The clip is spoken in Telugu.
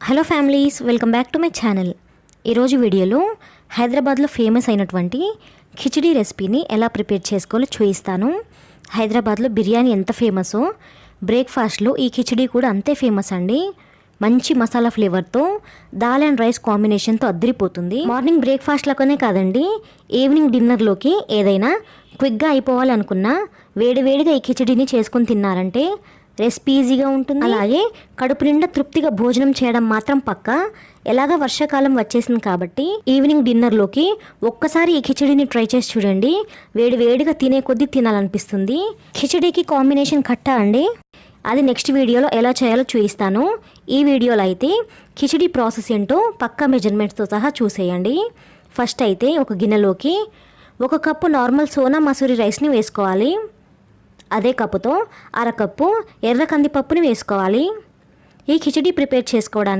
Hello families welcome back to my channel. ఈరోజు వీడియోలో హైదరాబాద్లో ఫేమస్ అయినటువంటి ఖిచడీ రెసిపీని ఎలా ప్రిపేర్ చేసుకోవాలో చూపిస్తాను. హైదరాబాద్లో బిర్యానీ ఎంత ఫేమసో బ్రేక్ఫాస్ట్లో ఈ ఖిచడీ కూడా అంతే ఫేమస్ అండి. మంచి మసాలా ఫ్లేవర్తో దాల్ అండ్ రైస్ కాంబినేషన్తో అద్దరిపోతుంది. మార్నింగ్ బ్రేక్ఫాస్ట్లలోనే కాదండి ఈవినింగ్ డిన్నర్లోకి ఏదైనా క్విక్గా అయిపోవాలనుకున్నా వేడివేడిగా ఈ ఖిచడీని చేసుకొని తిన్నారంటే రెసిపీ ఈజీగా ఉంటుంది. అలాగే కడుపు నిండా తృప్తిగా భోజనం చేయడం మాత్రం పక్క. ఎలాగ వర్షాకాలం వచ్చేసింది కాబట్టి ఈవినింగ్ డిన్నర్లోకి ఒక్కసారి ఈ కిచడీని ట్రై చేసి చూడండి. వేడి వేడిగా తినే కొద్దీ తినాలనిపిస్తుంది. కిచడీకి కాంబినేషన్ కట్టా అండి? అది నెక్స్ట్ వీడియోలో ఎలా చేయాలో చూపిస్తాను. ఈ వీడియోలో అయితే కిచడీ ప్రాసెస్ ఏంటో పక్కా మెజర్మెంట్స్తో సహా చూసేయండి. ఫస్ట్ అయితే ఒక గిన్నెలోకి ఒక కప్పు నార్మల్ సోనా మసూరి రైస్ని వేసుకోవాలి. అదే కప్పుతో అరకప్పు ఎర్ర కందిపప్పుని వేసుకోవాలి. ఈ ఖిచడీ ప్రిపేర్ చేసుకోవడానికి